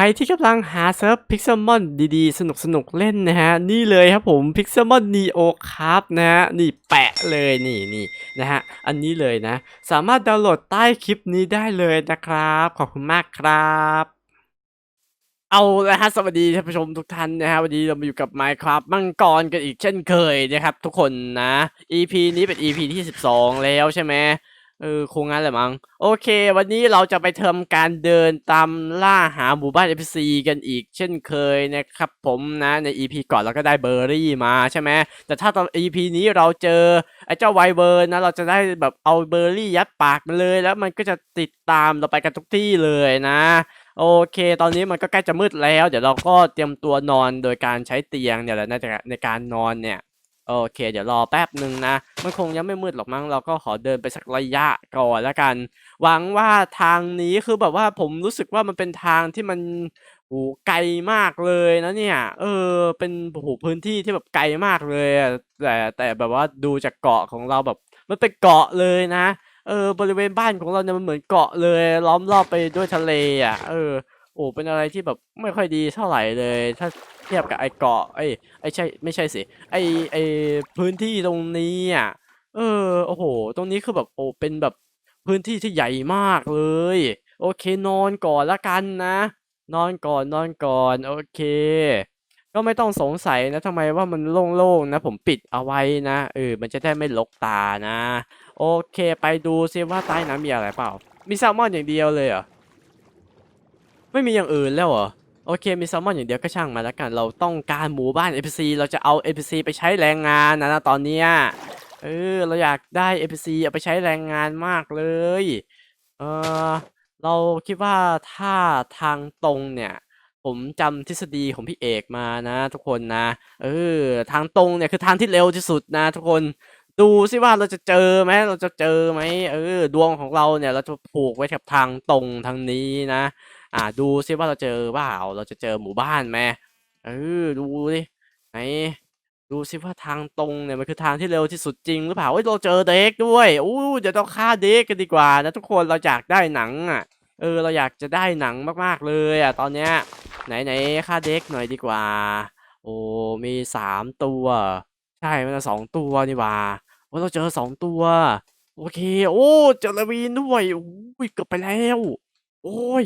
รที่กำลังหาเซิร์ฟพิกเซลมอนดีๆ สนุกๆเล่นนะฮะ นี่เลยครับผมพิกเซลมอนนีโอครับนะฮะ นี่แปะเลยนี่นี่นะฮะ อันนี้เลยนะ สามารถดาวน์โหลดใต้คลิปนี้ได้เลยนะครับ ขอบคุณมากครับเอาละฮะสวัสดีท่านผู้ชมทุกท่านนะฮะวันนี้เรามาอยู่กับ Minecraft มังกรกันอีกเช่นเคยนะครับทุกคนนะ EP นี้เป็น EP ที่ 12 แล้วใช่ไหม เออคงงั้นแหละมั้งโอเค วันนี้เราจะไปทำการเดินตามล่าหาหมู่บ้าน NPC กันอีก เช่นเคยนะครับผมนะใน EP ก่อนเราก็ได้เบอร์รี่มาใช่ไหมแต่ถ้าตอน EP นี้เราเจอไอ้เจ้าไวเบิร์นะเราจะได้แบบเอาเบอร์รี่ยัดปากมันเลย แล้วมันก็จะติดตามเราไปกันทุกที่เลยนะโอเค ตอนนี้มันก็ใกล้จะมืดแล้ว เดี๋ยวเราก็เตรียมตัวนอนโดยการใช้เตียงเนี่ยแหละในการนอนเนี่ย โอเค เดี๋ยวรอแป๊บหนึ่งนะ มันคงยังไม่มืดหรอกมั้ง เราก็ขอเดินไปสักระยะก่อนแล้วกัน หวังว่าทางนี้คือแบบว่าผมรู้สึกว่ามันเป็นทางที่มันโอ้ไกลมากเลยนะเนี่ย เออ เป็นโอ้โหพื้นที่ที่แบบไกลมากเลยอะแต่แต่แบบว่าดูจากเกาะของเราแบบ มันเป็นเกาะเลยนะ เออ บริเวณบ้านของเราเนี่ยมันเหมือนเกาะเลย ล้อมรอบไปด้วยทะเลอะ เออ โอ้เป็นอะไรที่แบบไม่ค่อยดีเท่าไหร่เลย ถ้า ทียบกับไอ้เกาะไอ้ไอ้ใช่ไม่ใช่สิไอ้ไอ้พื้นที่ตรงนี้อะเออโอ้โห ตรงนี้คือแบบโอ้เป็นแบบพื้นที่ที่ใหญ่มากเลย โอเคนอนก่อนละกันนะ นอนก่อนนอนก่อนโอเค ก็ไม่ต้องสงสัยนะทำไมว่ามันโล่งๆนะ ผมปิดเอาไว้นะเออมันจะได้ไม่ลกตานะ โอเค ไปดูซิว่าใต้น้ำมีอะไรเปล่า มีแซลมอนอย่างเดียวเลยเหรอไม่มีอย่างอื่นแล้วเหรอ โอเค มีแซลมอนอย่างเดียวก็ช่างมาแล้วกัน เราต้องการหมู่บ้าน NPC เราจะเอา NPC ไปใช้แรงงานนะนะตอนเนี้ย เออ เราอยากได้ NPC เอาไปใช้แรงงานมากเลย เออเราคิดว่าถ้าทางตรงเนี่ย ผมจำทฤษฎีของพี่เอกมานะ ทุกคนนะ เออ ทางตรงเนี่ยคือทางที่เร็วที่สุดนะ ทุกคน ดูสิว่าเราจะเจอไหมเราจะเจอไหมเออ ดวงของเราเนี่ย เราจะผูกไว้กับทางตรงทางนี้นะ อ่าดูซิว่าเราเจอเปล่าเราจะเจอหมู่บ้านไหมเออดูดิไหนดูซิว่าทางตรงเนี่ยมันคือทางที่เร็วที่สุดจริงหรือเปล่าเฮ้ยเราเจอเด็กด้วยอู้เดี๋ยวเราฆ่าเด็กกันดีกว่านะทุกคนเราอยากได้หนังอะเออเราอยากจะได้หนังมากๆเลยอะตอนเนี้ยไหนไหนฆ่าเด็กหน่อยดีกว่า โอ้มีสามตัว ใช่มันสองตัวนี่ว่าโอ้เราเจอสองตัว โอเค โอ้เจอลาวีนด้วยโอ้ยเกือบไปแล้ว โอ้ย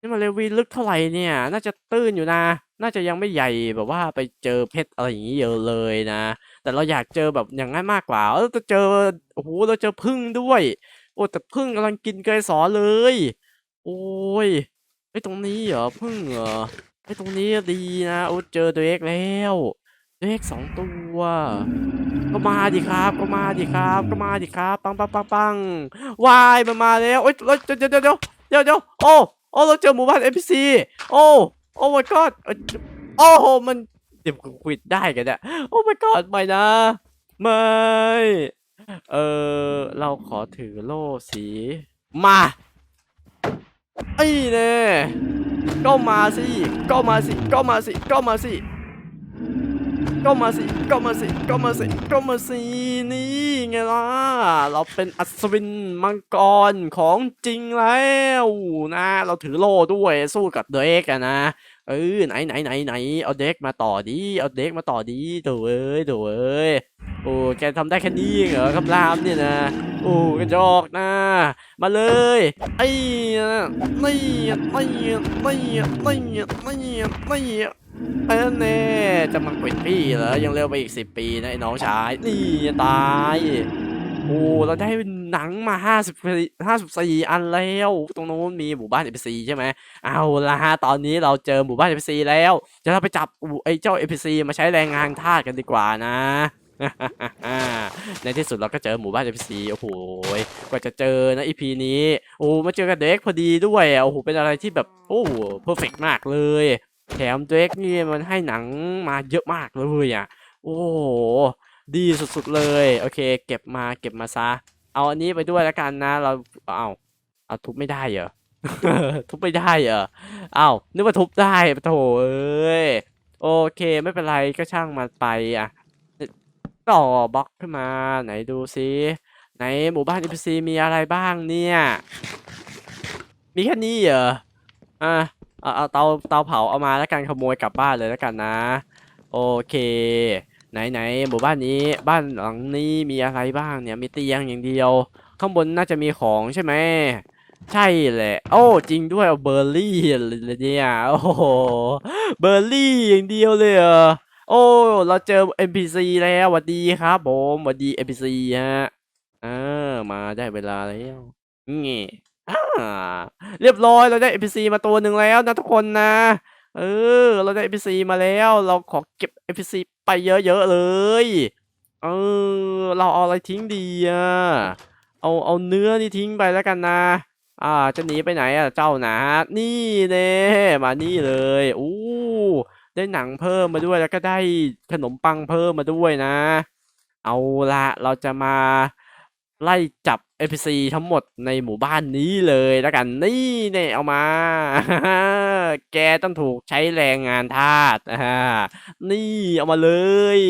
นี่มันเลวีลึกเท่าไหร่เนี่ย น่าจะตื้นอยู่นะ น่าจะยังไม่ใหญ่แบบว่าไปเจอเพชรอะไรอย่างนี้เยอะเลยนะ แต่เราอยากเจอแบบอย่างนั้นมากกว่าเออจะเจอโอ้โหเราเจอผึ้งด้วย โอ้แต่ผึ้งกำลังกินเกสรเลย โอ้ยไอ้ตรงนี้เหรอผึ้งเหรอไอ้ตรงนี้ดีนะโอ้เจอตัวเอกแล้วตัวเอกสองตัวก็มาดิครับ ก็มาดิครับ ก็มาดิครับ ปังปังปังปังวายมันมาแล้วโอ๊ยเดี๋ยวเดี๋ยวเดี๋ยวเดี๋ยวเดี๋ยวเดี๋ยวโอ้ โอ้เราเจอหมู่บ้านเอพีซีโอ้โอ้ my god โอ้โหมันเดี๋ยวกูควิดได้กันเนี่ยโอ้ my god ไม่นะ ไม่ เออเราขอถือโล่สี มาไอ้เน่ก็มาสิ ก็มาสิ ก็มาสิ ก็มาสิ ก็มาสิ ก็มาสิ ก็มาสิ ก็มาสิ นี่ไงล่ะ เราเป็นอัศวินมังกรของจริงแล้วนะ เราถือโล่ด้วยสู้กับเด็กอะนะ เออไหนไหนไหนไหนเอาเด็กมาต่อดี เอาเด็กมาต่อดีโถเอ้ยโถเอ้ยโอ้ แกทำได้แค่นี้เหรอคำรามเนี่ยนะ โอ้กระจอกนะ มาเลย ไอ้นะไม่ไม่ ไม่ไม่ไม่ไม่เออเน่จะมาปิดพี่เหรอยังเร็วไปอีกสิบปีนะไอ้น้องชายนี่ตายโอ้เราได้หนังมาห้าสิบห้าสิบสี่อันแล้ว ตรงโน้นมีหมู่บ้านเอ c ซีใช่ไหมเอาละฮะตอนนี้เราเจอหมู่บ้านเอ c ซีแล้วเดี๋ยวเราไปจับไอ้เจ้าเอ c ซีมาใช้แรงงานทาสกันดีกว่านะในที่สุดเราก็เจอหมู่บ้าน NPC โอ้โหกว่าจะเจอนะ EP นี้ โอ้มาเจอกับเด็กพอดีด้วยโอ้โหเป็นอะไรที่แบบโอ้เพอร์เฟกมากเลย แถมเด็กนี่มันให้หนังมาเยอะมากเลยอะ โอ้โห ดีสุดๆเลย โอเค เก็บมาเก็บมาซะ เอาอันนี้ไปด้วยแล้วกันนะ เราเอาเอาทุบไม่ได้เหรอ ทุบไม่ได้เหรอเอานึกว่าทุบได้ปะโถเอ้ย โอเคไม่เป็นไรก็ช่างมันไปอะ ต่อบล็อกขึ้นมา ไหนดูซิไหนหมู่บ้าน NPC มีอะไรบ้างเนี่ย มีแค่นี้เหรอ อะ เอาเอาเตาเตาเผาเอามาแล้วกันขโมยกลับบ้านเลยแล้วกันนะ โอเค ไหนไหนหมู่บ้านนี้บ้านหลังนี้มีอะไรบ้างเนี่ยมีเตียงอย่างเดียว ข้างบนน่าจะมีของใช่ไหมใช่แหละ โอ้จริงด้วยเอาเบอร์รี่เลยเนี่ยโอ้โหเบอร์รี่อย่างเดียวเลยเหรอโอ้เราเจอ NPC แล้วสวัสดีครับผมสวัสดี NPC ฮะอ่ามาได้เวลาแล้วนี่ อ่าเรียบร้อยเราได้ NPC มาตัวหนึ่งแล้วนะทุกคนนะ เออ เราได้ NPC มาแล้ว เราขอเก็บ NPC ไปเยอะๆเลย เออ เราเอาอะไรทิ้งดีอะเอาเอาเนื้อนี่ทิ้งไปแล้วกันนะอ่าจะหนีไปไหนอะเจ้าหนานี่เน่มานี่เลยอู้ได้หนังเพิ่มมาด้วยแล้วก็ได้ขนมปังเพิ่มมาด้วยนะ เอาละเราจะมา ไล่จับ NPC ทั้งหมดในหมู่บ้านนี้เลยแล้วกันนี่เนี่ยเอามา แกต้องถูกใช้แรงงานทาสอ่านี่เอามาเลย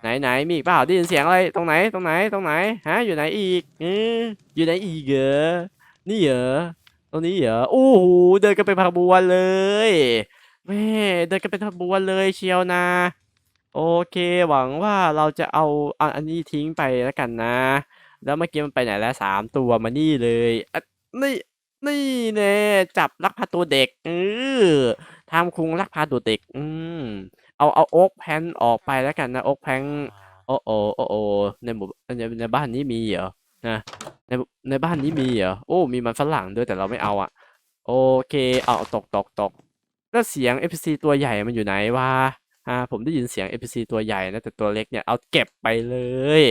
ไหนไหนมีอีกเปล่าได้ยินเสียงอะไรตรงไหนตรงไหนตรงไหนฮะอยู่ไหนอีกเอออยู่ไหนอีกเหรอนี่เหรอตรงนี้เหรอโอ้โหเดินกันเป็นขบวนเลยแม่เดินกันเป็นขบวนเลยเชียวนะโอเคหวังว่าเราจะเอาอันนี้ทิ้งไปแล้วกันนะ แล้วเมื่อกี้มันไปไหนแล้วสามตัวมานี่เลยอะนี่นี่แน่จับลักพาตัวเด็กเออทำคุงลักพาตัวเด็ก อืมเอาเอาโอ๊กแพนออกไปแล้วกันนะโอ๊กแพนโอ้โอโอ้โอในหมู่ในในบ้านนี้มีเหรอนะในในบ้านนี้มีเหรอโอ้มีมันฝรั่งด้วยแต่เราไม่เอาอะโอเคเอาตกตกตกแล้วเสียง NPC ตัวใหญ่มันอยู่ไหนวะอ่าผมได้ยินเสียง NPC ตัวใหญ่นะแต่ตัวเล็กเนี่ยเอาเก็บไปเลย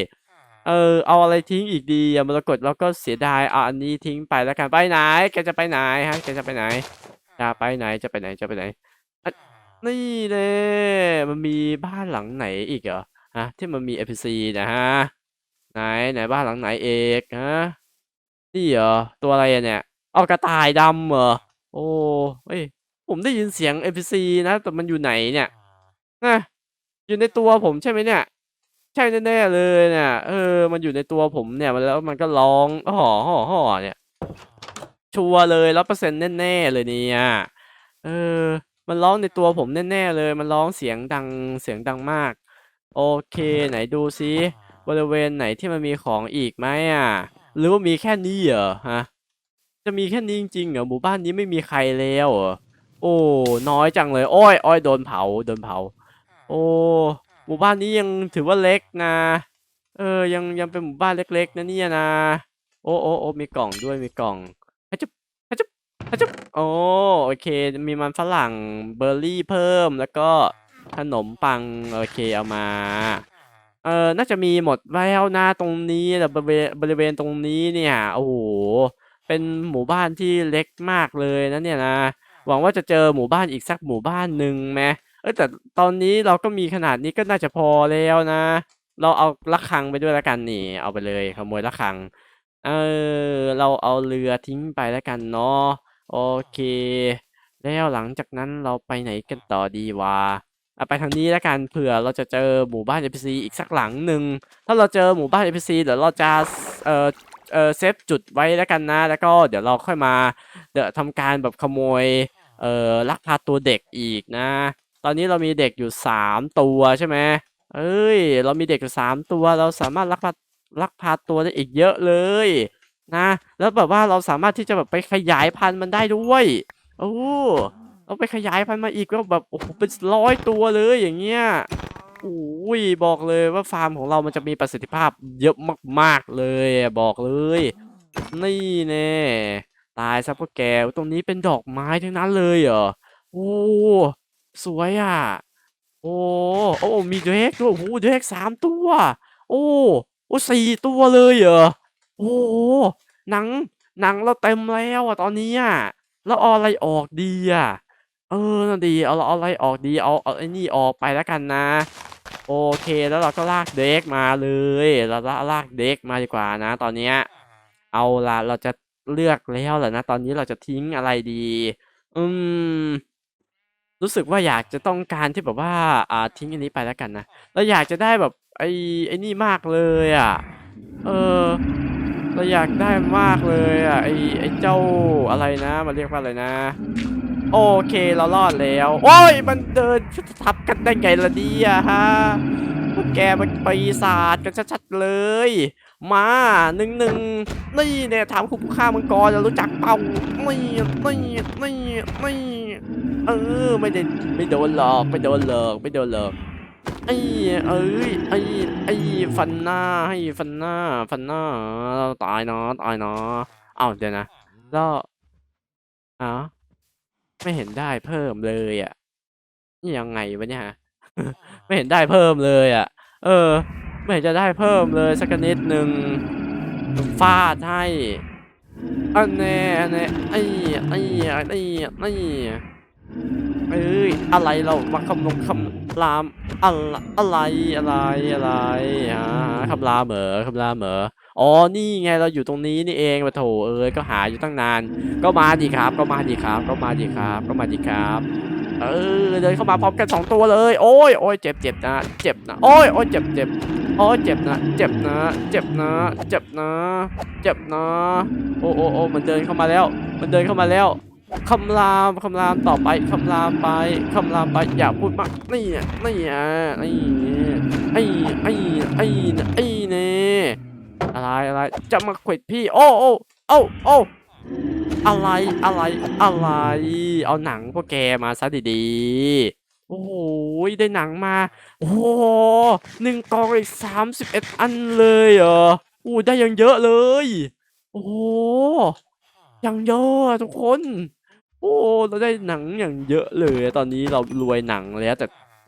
เออเอาอะไรทิ้งอีกดีอะมรกตแล้วก็เสียดายเอาอันนี้ทิ้งไปแล้วกันไปไหนแกจะไปไหนฮะแกจะไปไหนจะไปไหนจะไปไหนจะไปไหนอะนี่เลยมันมีบ้านหลังไหนอีกเหรอฮะที่มันมี NPC นะฮะไหนไหนบ้านหลังไหนเอกฮะนี่เหรอตัวอะไรอะเนี่ยเอากระต่ายดำเหรอโอ้เอ้ยผมได้ยินเสียง NPC นะแต่มันอยู่ไหนเนี่ยนะอยู่ในตัวผมใช่ไหมเนี่ย ใช่แน่ๆเลยเนี่ยเออ มันอยู่ในตัวผมเนี่ยมันแล้วมันก็ร้องห่อห่อห่อเนี่ย ชัวร์เลยร้อยเปอร์เซ็นต์แน่ๆเลยเนี่ยเออ มันร้องในตัวผมแน่ๆเลย มันร้องเสียงดังเสียงดังมาก โอเคไหนดูซิบริเวณไหนที่มันมีของอีกไหมอะ หรือว่ามีแค่นี้เหรอฮะจะมีแค่นี้จริงๆเหรอหมู่บ้านนี้ไม่มีใครแล้วเหรอโอ้น้อยจังเลย โอ้ยโอ้ยโดนเผาโดนเผา โอ้ หมู่บ้านนี้ยังถือว่าเล็กนะ เออ ยังยังเป็นหมู่บ้านเล็ก ๆ นะเนี่ยนะ โอ้โอ้โอ้มีกล่องด้วยมีกล่องฮัจุบฮัจุบฮัจุบโอ้โอเค มีมันฝรั่งเบอร์รี่เพิ่มแล้วก็ขนมปังโอเคเอามา เออน่าจะมีหมดแล้วนะตรงนี้แต่บริเวณบริเวณตรงนี้เนี่ยโอ้โหเป็นหมู่บ้านที่เล็กมากเลยนะเนี่ยนะหวังว่าจะเจอหมู่บ้านอีกสักหมู่บ้านหนึ่งไหม เออแต่ตอนนี้เราก็มีขนาดนี้ก็น่าจะพอแล้วนะ เราเอาระฆังไปด้วยแล้วกันนี่ เอาไปเลยขโมยระฆัง เออ เราเอาเรือทิ้งไปแล้วกันเนาะโอเค แล้วหลังจากนั้นเราไปไหนกันต่อดีวะเอะไปทางนี้แล้วกันเผื่อเราจะเจอหมู่บ้าน NPC อีกสักหลังหนึ่งถ้าเราเจอหมู่บ้าน NPC เดี๋ยวเราจะเออเออเซฟจุดไว้แล้วกันนะ แล้วก็เดี๋ยวเราค่อยมาเดี๋ยวทำการแบบขโมยเออลักพาตัวเด็กอีกนะ ตอนนี้เรามีเด็กอยู่สามตัวใช่ไหมเอ้ย เรามีเด็กอยู่สามตัว เราสามารถลักพาลักพาตัวได้อีกเยอะเลยนะ แล้วแบบว่าเราสามารถที่จะแบบไปขยายพันธุ์มันได้ด้วยโอ้เราไปขยายพันธุ์มาอีกก็แบบโอ้โหเป็นร้อยตัวเลยอย่างเงี้ยโอ้ยบอกเลยว่าฟาร์มของเรามันจะมีประสิทธิภาพเยอะมากๆเลยบอกเลย นี่แน่ตายซะพวกแกตรงนี้เป็นดอกไม้ทั้งนั้นเลยเหรอโอ้ สวยอะ โอ้โอ้มีเดรกด้วยโอ้โหเดรกสามตัว โอ้โอ้สี่ตัวเลยเหรอโอ้หนังหนังเราเต็มแล้วอะตอนนี้อะแล้วเอาอะไรออกดีอะเออน่ะดีเอาเอาอะไรออกดีเอาเอาไอ้นี่ออกไปแล้วกันนะ โอเคแล้วเราก็ลากเด็กมาเลย เราลากเด็กมาดีกว่านะ ตอนเนี้ยเอาละเราจะเลือกแล้วแหละนะ ตอนนี้เราจะทิ้งอะไรดี อืม รู้สึกว่าอยากจะต้องการที่แบบว่า อ่า ทิ้งอันนี้ไปแล้วกันนะ เราอยากจะได้แบบไอ้ไอ้นี่มากเลยอะเออ เราอยากได้มากเลยอะไอ้ไอ้เจ้าอะไรนะมันเรียกว่าอะไรนะโโอเคเรารอดแล้ว โอ้ยมันเดินทับกันได้ไงล่ะเนี่ยฮะพวกแกมันปีศาจกันชัดๆเลย มาหนึ่งหนึ่งนี่เนี่ยถามคุณผู้ฆ่ามังกรจะรู้จักเปล่านี่นี่นี่นี่เออไม่ได้ไม่โดนหรอกไม่โดนหรอกไม่โดนหรอกไอ้เอ้ยไอ้ไอ้ฟันหน้าให้ฟันหน้าฟันหน้าตายเนาะตายเนาะเอ้าเดี๋ยวนะแล้วอ้าวไม่เห็นได้เพิ่มเลยอะนี่ยังไงวะเนี่ยไม่เห็นได้เพิ่มเลยอะ เออ ไม่จะได้เพิ่มเลยสักนิดหนึ่งฟาดให้อันแน่อันแน่ไอ้ไอ้ไอ้ไอ้เอ้ยอะไรเรามาคำลงคำรามอะไรอะไรอะไรอะไรฮะคำรามเหรอคำรามเหรอ อ๋อนี่ไงเราอยู่ตรงนี้นี่เองมาโถเอ้ยก็หาอยู่ตั้งนาน ก็มาดีครับ ก็มาดีครับ ก็มาดีครับ ก็มาดีครับ เออเดินเข้ามาพร้อมกันสองตัวเลย โอ้ยโอ้ยเจ็บเจ็บนะเจ็บนะโอ้ยโอ้ยเจ็บเจ็บโอ้ยเจ็บนะเจ็บนะ เจ็บนะ เจ็บนะ เจ็บนะ โอ้โอ้โอ้มันเดินเข้ามาแล้ว มันเดินเข้ามาแล้วคำรามคำรามต่อไปคำรามไปคำรามไปอย่าพูดมากนี่อะนี่อะนี่ไอ้ไอ้ไอ้ไอ้เนี่ย อะไรอะไรจะมาขวิดพี่ โอ้โอ้โอ้โอ้อะไรอะไรอะไร เอาหนังพวกแกมาซะดีๆ โอ้โหได้หนังมา โอ้หนึ่งกองอีกสามสิบเอ็ดอันเลยเหรอโอ้ได้ยังเยอะเลย โอ้ยังเยอะอะทุกคน โอ้เราได้หนังอย่างเยอะเลย ตอนนี้เรารวยหนังแล้วแต่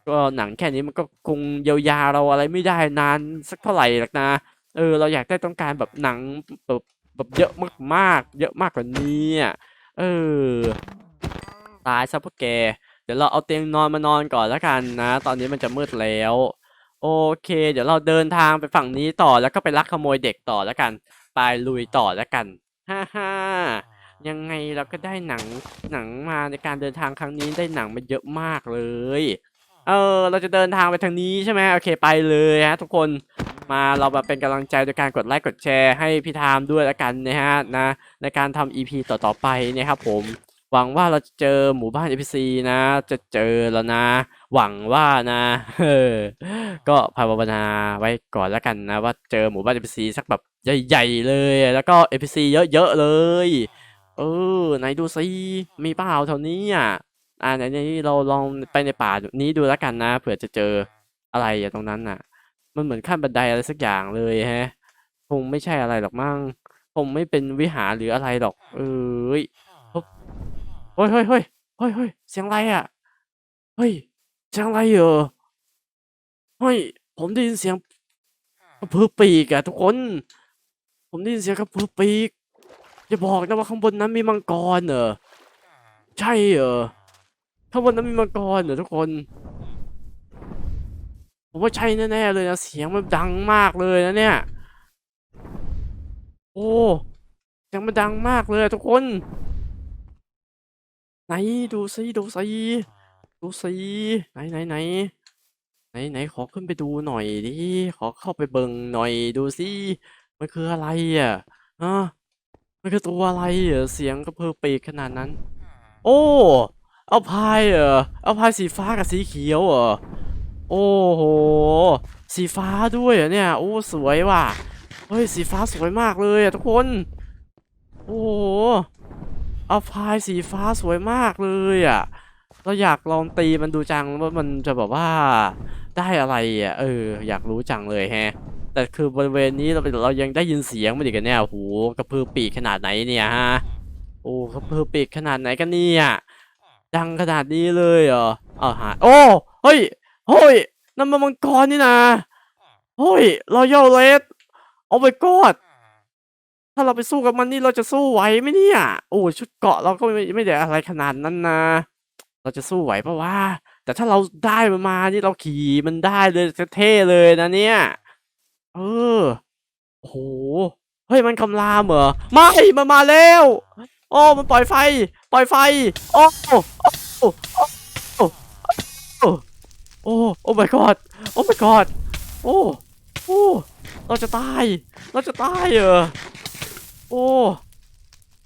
ก็หนังแค่นี้มันก็คงเยียวยาเราอะไรไม่ได้นานสักเท่าไหร่หรอกนะ เออเราอยากได้ต้องการแบบหนังแบบแบบเยอะมากๆ เยอะมากกว่านี้อะเออตายซะพวกแกเดี๋ยวเราเอาเตียงนอนมานอนก่อนแล้วกันนะ ตอนนี้มันจะมืดแล้ว โอเค เดี๋ยวเราเดินทางไปฝั่งนี้ต่อแล้วก็ไปลักขโมยเด็กต่อแล้วกัน ไปลุยต่อแล้วกันฮ่าฮ่ายังไงเราก็ได้หนังหนังมาในการเดินทางครั้งนี้ได้หนังมาเยอะมากเลย เออ เราจะเดินทางไปทางนี้ใช่ไหมโอเคไปเลยฮะทุกคน มาเรามาเป็นกำลังใจโดยการกดไลค์กดแชร์ให้พี่ทามด้วยล้วกันนะฮะนะในการทำ EP ต่อๆไปนะครับผมหวังว่าเราจะเจอหมู่บ้าน NPC นะ จะเจอแล้วนะ หวังว่านะเออก็ภาวนาไว้ก่อนแล้วกันนะ ว่าเจอหมู่บ้าน NPC สักแบบใหญ่ๆเลย แล้วก็ NPC เยอะๆเลย เออไหนดูซิมีเปล่าแถวนี้อะอ่าไหนนี่เราลองไปในป่านี้ดูแล้วกันนะเผื่อจะเจออะไรอะตรงนั้นน่ะ มันเหมือนขั้นบันไดอะไรสักอย่างเลยแฮะ คงไม่ใช่อะไรหรอกมั้งคงไม่เป็นวิหารหรืออะไรหรอก เอ้ยเฮ้ยเฮ้ยเฮ้ยเฮ้ยเฮ้ยเสียงอะไรอะ เฮ้ยเสียงอะไรเหรอเฮ้ยผมได้ยินเสียงกระพือปีกอะทุกคน ผมได้ยินเสียงกระพือปีกอย่าบอกนะว่าข้างบนนั้นมีมังกรเหรอใช่เหรอข้างบนนั้นมีมังกรเหรอทุกคน ผมว่าใช่แน่ๆเลยนะ เสียงมันดังมากเลยนะเนี่ย โอ้เสียงมันดังมากเลยทุกคน ไหนดูซิดูซิดูซิไหนไหนไหนไหนไหนขอขึ้นไปดูหน่อยดิขอเข้าไปเบิ่งหน่อยดูซิมันคืออะไรอะฮะมันคือตัวอะไรอะเสียงกระเพือปีกขนาดนั้น โอ้เอาพายเหรอเอาพายสีฟ้ากับสีเขียวเหรอ โอ้โห สีฟ้าด้วยเหรอเนี่ย โอ้ สวยว่ะ เฮ้ย สีฟ้าสวยมากเลยอะทุกคน โอ้โหอาพายสีฟ้าสวยมากเลยอะเราอยากลองตีมันดูจังว่ามันจะแบบว่าได้อะไรอะเออ อยากรู้จังเลยแฮะ แต่คือบริเวณนี้เราเรายังได้ยินเสียงมันอีกอะเนี่ยโอ้โหกระพือปีกขนาดไหนเนี่ยฮะ โอ้กระพือปีกขนาดไหนกันเนี่ย ดังขนาดนี้เลยเหรอ เอาหา โอ้ เฮ้ย เฮ้ยนั่นมันมังกรนี่นะเฮ้ยรอยัลเลสโอ้ my god ถ้าเราไปสู้กับมันนี่เราจะสู้ไหวไหมเนี่ย โอ้ชุดเกราะเราก็ไม่ไม่ได้อะไรขนาดนั้นนะ เราจะสู้ไหวปะวะแต่ถ้าเราได้มันมานี่เราขี่มันได้เลยเท่ๆเลยนะเนี่ย เออโอ้โหเฮ้ยมันคำรามเหรอไม่มันมาแล้วโอ้มันปล่อยไฟ ปล่อยไฟโอ้โอ้โอ้โอ้โอ้โอ้ my god โอ้ my god โอ้โอ้เราจะตาย เราจะตายเหรอโอ้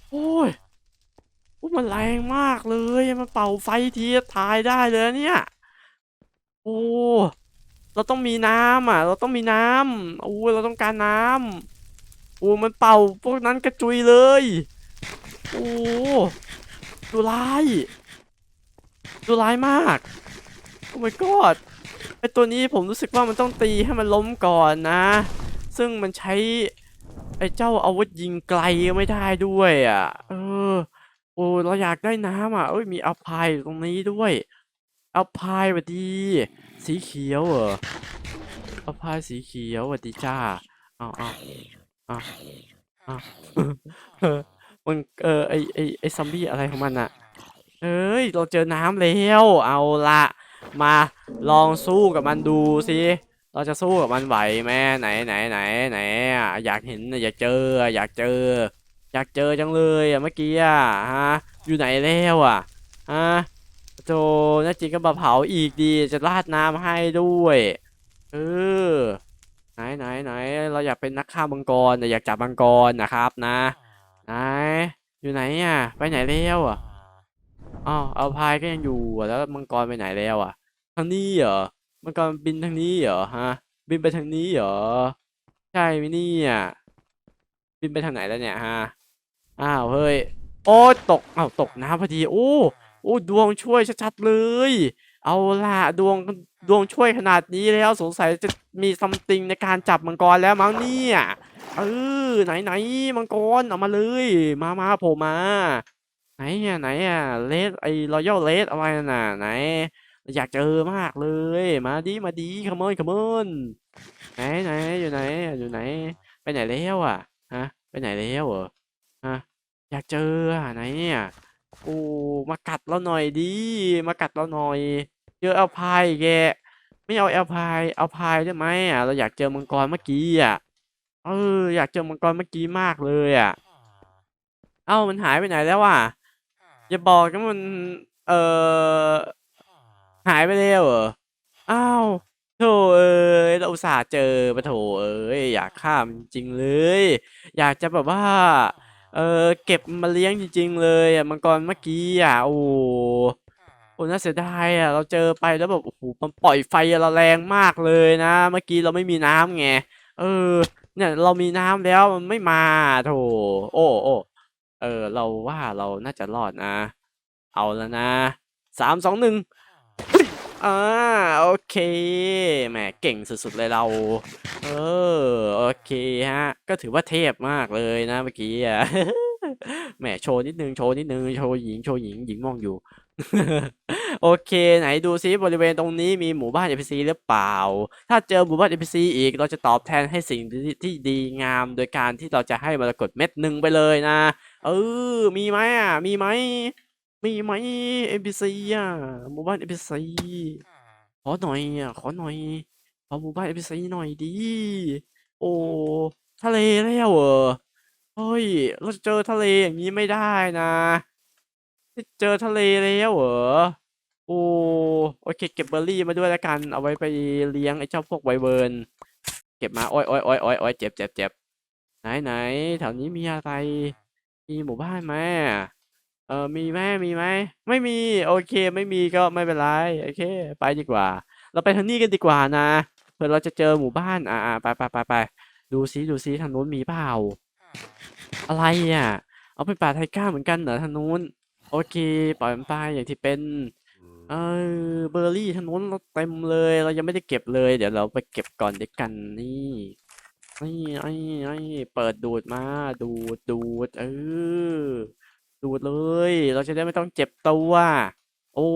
โอ้ยโอ้มันแรงมากเลยมันเป่าไฟทีตายได้เลยเนี่ยโอ้เราต้องมีน้ำอะ เราต้องมีน้ำโอ้เราต้องการน้ำโอ้มันเป่าพวกนั้นกระจุยเลยโอ้ดูร้ายดูร้ายมาก โอ้ my god ไอตัวนี้ผมรู้สึกว่ามันต้องตีให้มันล้มก่อนนะ ซึ่งมันใช้ ไอ้เจ้าอาวุธยิงไกลไม่ได้ด้วยอะ เออ โอ้เราอยากได้น้ำอะ เอ้ยมีอัลพายอยู่ตรงนี้ด้วยอัลพายสวัสดี สีเขียวเหรออัลพายสีเขียวสวัสดีจ้าเอาเอาเอาเอาเออมันเออไอไอไอซัมบี้อะไรของมันอะเอ้ย เราเจอน้ำแล้ว เอาละ มาลองสู้กับมันดูสิเราจะสู้กับมันไหวไหมไหนไหนไหนไหนอยากเห็นอยากเจออยากเจอ อยากเจอจังเลยอะเมื่อกี้อะฮะอยู่ไหนแล้วอะฮะโจน่าจริงก็มาเผาอีกดีจะราดน้ำให้ด้วยเออไหนไหนไหนเราอยากเป็นนักฆ่ามังกรน่อยากจับมังกรนะครับนะไหนอยู่ไหนอะไปไหนแล้วอะ อ้าวเอาพายก็ยังอยู่แล้วมังกรไปไหนแล้วอะ ทางนี้เหรอมังกรบินทางนี้เหรอฮะ บินไปทางนี้เหรอใช่ไหมเนี่ยบินไปทางไหนแล้วเนี่ยฮะอ้าวเฮ้ยโอ้ตกอ้าวตกน้ำพอดีโอ้โอ้ดวงช่วยชัดๆเลย เอาล่ะดวงดวงช่วยขนาดนี้แล้วสงสัยจะมีซัมติงในการจับมังกรแล้วมั้งเนี่ยเออไหนไหนมังกรเอามาเลย มามาโผล่มา ไหนอะไหนอะเลสไอ้รอยัลเลสอะไรน่ะไหน อยากเจอมากเลย มาดีมาดีขโมอนขมอนไหนไหนอยู่ไหนอยู่ไหน ไปไหนแล้วอะฮะ ไปไหนแล้วเหรอฮะอยากเจออะไหนเนี่ยโอ้มากัดเราหน่อยดีมากัดเราหน่อยเจอแอลพายแกไม่เอาแอลพายเอาพายได้ไหมอะเราอยากเจอมังกรเมื่อกี้อะเอออยากเจอมังกรเมื่อกี้มากเลยอะ เอ้ามันหายไปไหนแล้วอะ อย่าบอกนะมัน เออหายไปแล้วเหรอ อ้าวโธ่เอ้ยเราอุตส่าห์เจอปะโถเอ้ยอยากฆ่ามันจริงเลย อยากจะแบบว่า เออเก็บมาเลี้ยงจริง ๆ เลยอะมังกรเมื่อกี้อะโอ้โหโอ้น่าเสียดายอะ เราเจอไปแล้วแบบโอ้โหมันปล่อยไฟเราแรงมากเลยนะ เมื่อกี้เราไม่มีน้ำไงเออ เนี่ยเรามีน้ำแล้วมันไม่มาโถโอ้โอ้ เออ เราว่าเราน่าจะรอดนะ เอาแล้วนะสามสองหนึ่งอ่าโอเคแหมเก่งสุดๆเลยเรา เออโอเคฮะ ก็ถือว่าเทพมากเลยนะเมื่อกี้อะแหมโชว์นิดนึงโชว์นิดนึงโชว์หญิงโชว์หญิงหญิงมองอยู่ โอเคไหนดูซิบริเวณตรงนี้มีหมู่บ้าน NPC หรือเปล่า ถ้าเจอหมู่บ้าน NPC อีกเราจะตอบแทนให้สิ่งที่ที่ดีงาม โดยการที่เราจะให้มรกตเม็ดหนึ่งไปเลยนะ เออ มีไหมอะ มีไหม มีไหม NPC อะหมู่บ้าน NPC ขอหน่อยอะ ขอหน่อย ขอหมู่บ้าน NPC หน่อยดี โอ้ ทะเลแล้วเหรอ เฮ้ย เราจะเจอทะเลอย่างนี้ไม่ได้นะ เจอทะเลแล้วเหรอ โอ้ โอเค เก็บเบอร์รี่มาด้วยแล้วกัน เอาไว้ไปเลี้ยงไอ้เจ้าพวกไวเบิร์น เก็บมา โอ้ยโอ้ยโอ้ยโอ้ยโอ้ยเจ็บเจ็บเจ็บไหนไหนแถวนี้มีอะไร มีหมู่บ้านไหมอะเออมีไหมมีไหมไม่มี โอเค ไม่มีก็ไม่เป็นไรโอเค ไปดีกว่า เราไปทางนี้กันดีกว่านะเผื่อเราจะเจอหมู่บ้าน อ่าอ่าไปไปไปไปดูซิดูซิทางนู้นมีเปล่าอะไรอะ เอาเป็นป่าไทก้าเหมือนกันเหรอทางนู้น โอเค ปล่อยมันไปอย่างที่เป็นเออเบอร์รี่ทางนู้นเราเต็มเลย เรายังไม่ได้เก็บเลย เดี๋ยวเราไปเก็บก่อนเด็กกันนี่ นี่ไอ้ไอ้เปิดดูดมา ดูดดูดเออ ดูดเลย เราจะได้ไม่ต้องเจ็บตัวโอ้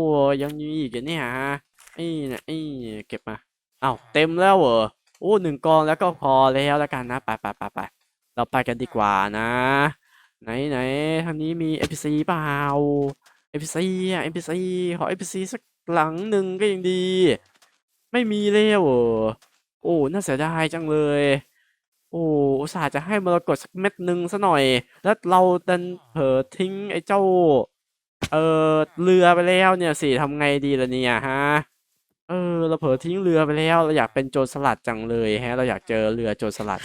ยังมีอีกเนี่ยฮะไอ้เนี่ยไอ้เก็บมาอ้าวเต็มแล้วเหรอโอ้หนึ่งกองแล้วก็พอแล้วแล้วกันนะไปไปไปไปเราไปกันดีกว่านะ ไหนไหนทางนี้มี NPC เปล่า NPC อะ NPC ขอ NPC สักหลังหนึ่งก็ยังดี ไม่มีแล้วเหรอโอ้ น่าเสียดายจังเลย โอ้อุตส่าห์จะให้มรกตสักเม็ดหนึ่งซะหน่อย แล้วเราดันเผลอทิ้งไอ้เจ้า เออเรือไปแล้วเนี่ยสิทำไงดีล่ะเนี่ยฮะ เออ เราเผลอทิ้งเรือไปแล้ว เราอยากเป็นโจรสลัดจังเลยฮะ เราอยากเจอเรือโจรสลัด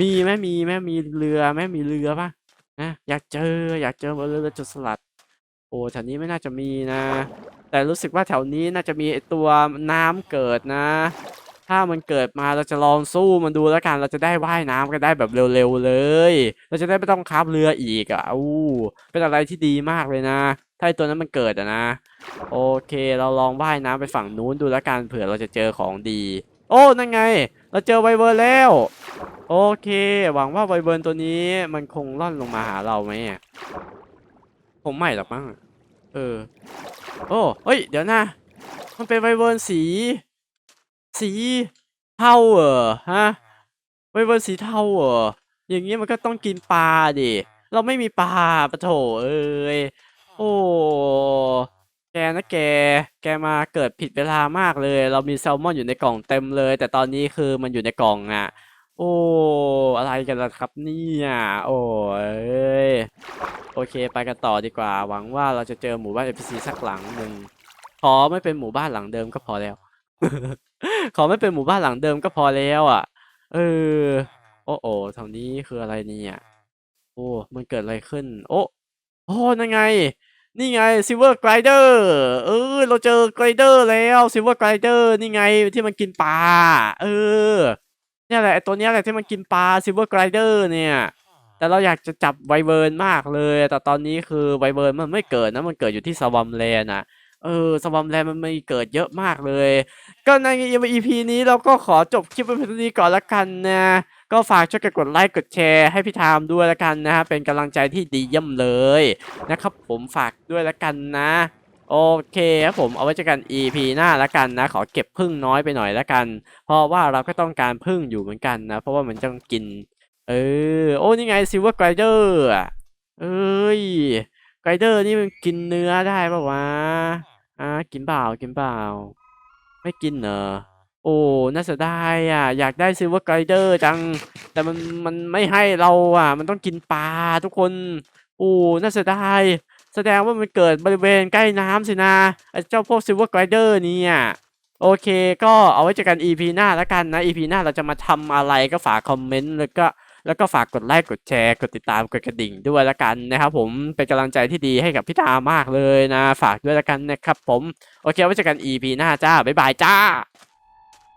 มีไหมมีไหมมีเรือไหมมีเรือปะนะอยากเจอ อยากเจอเรือโจรสลัด โอ้แถวนี้ไม่น่าจะมีนะ แต่รู้สึกว่าแถวนี้น่าจะมีไอตัวน้ำเกิดนะ ถ้ามันเกิดมาเราจะลองสู้มันดูแล้วกัน เราจะได้ว่ายน้ำกันได้แบบเร็วๆเลย เราจะได้ไม่ต้องขับเรืออีกอะอู้เป็นอะไรที่ดีมากเลยนะ ถ้าไอตัวนั้นมันเกิดอะนะ โอเค เราลองว่ายน้ำไปฝั่งนู้นดูแล้วกันเผื่อเราจะเจอของดี โอ้นั่นไง เราเจอไวเบิร์นแล้ว โอเค หวังว่าไวเบิร์นตัวนี้มันคงล่อนลงมาหาเราไหมอะคงไม่หรอกมั้งเออ โอ้เฮ้ย เดี๋ยวนะ มันเป็นไวเบิร์นสี สีเทาเหรอฮะไวเบิร์นสีเทาเหรออย่างนี้มันก็ต้องกินปลาดิ เราไม่มีปลาปะโถเอ้ยโอ้แกนะแก แกมาเกิดผิดเวลามากเลย เรามีแซลมอนอยู่ในกล่องเต็มเลย แต่ตอนนี้คือมันอยู่ในกล่องอะ โอ้ อะไรกันล่ะครับเนี่ยโอ้ยโอเค ไปกันต่อดีกว่า หวังว่าเราจะเจอหมู่บ้าน NPC สักหลังหนึ่งขอไม่เป็นหมู่บ้านหลังเดิมก็พอแล้ว ขอไม่เป็นหมู่บ้านหลังเดิมก็พอแล้วอะ เออ โอ้โอ้แถวนี้คืออะไรเนี่ยโอ้มันเกิดอะไรขึ้น โอ้โอ้นั่นไง นี่ไง Silver Glider เออ เราเจอ Glider แล้ว Silver Glider นี่ไงที่มันกินปลาเออเนี่ยแหละไอ้ตัวเนี้ยแหละที่มันกินปลา Silver Glider เนี่ย แต่เราอยากจะจับไวเบิร์นมากเลย แต่ตอนนี้คือไวเบิร์นมันไม่เกิดนะมันเกิดอยู่ที่สวัมแลนด์อะ เออสวัมแลนมันมีเกิดเยอะมากเลย ก็ใน EP นี้เราก็ขอจบคลิปไว้เพียงเท่านี้ก่อนละกันนะก็ฝากช่วยกันกดไลค์กดแชร์ให้พี่ทามด้วยละกันนะฮะเป็นกำลังใจที่ดีเยี่ยมเลยนะครับผมฝากด้วยละกันนะ โอเคครับผมเอาไว้เจอกัน EP หน้าละกันนะ ขอเก็บพึ่งน้อยไปหน่อยละกัน เพราะว่าเราก็ต้องการพึ่งอยู่เหมือนกันนะ เพราะว่ามันต้องกิน เออ โอ้นี่ไงซิลเวอร์ไกเดอร์เอ้ยไกเดอร์นี่มันกินเนื้อได้ปะวะ อะกินเปล่ากินเปล่า ไม่กินเหรอโอ้น่าเสียดายอะ อยากได้ซิลเวอร์ไกเดอร์จัง แต่มันมันไม่ให้เราอะ มันต้องกินปลาทุกคน โอ้น่าเสียดายแสดงว่ามันเกิดบริเวณใกล้น้ำสินะไอเจ้าพวกซิลเวอร์ไกเดอร์เนี่ยโอเค ก็เอาไว้เจอกัน EP หน้าแล้วกันนะ EP หน้าเราจะมาทำอะไรก็ฝากคอมเมนต์แล้วก็ แล้วก็ฝากกดไลค์กดแชร์ กดติดตามกดกระดิ่งด้วยละกันนะครับผมเป็นกำลังใจที่ดีให้กับพี่ตามากเลยนะ ฝากด้วยละกันนะครับผม โอเคไว้เจอกัน EP หน้าจ้าบ๊ายบายจ้า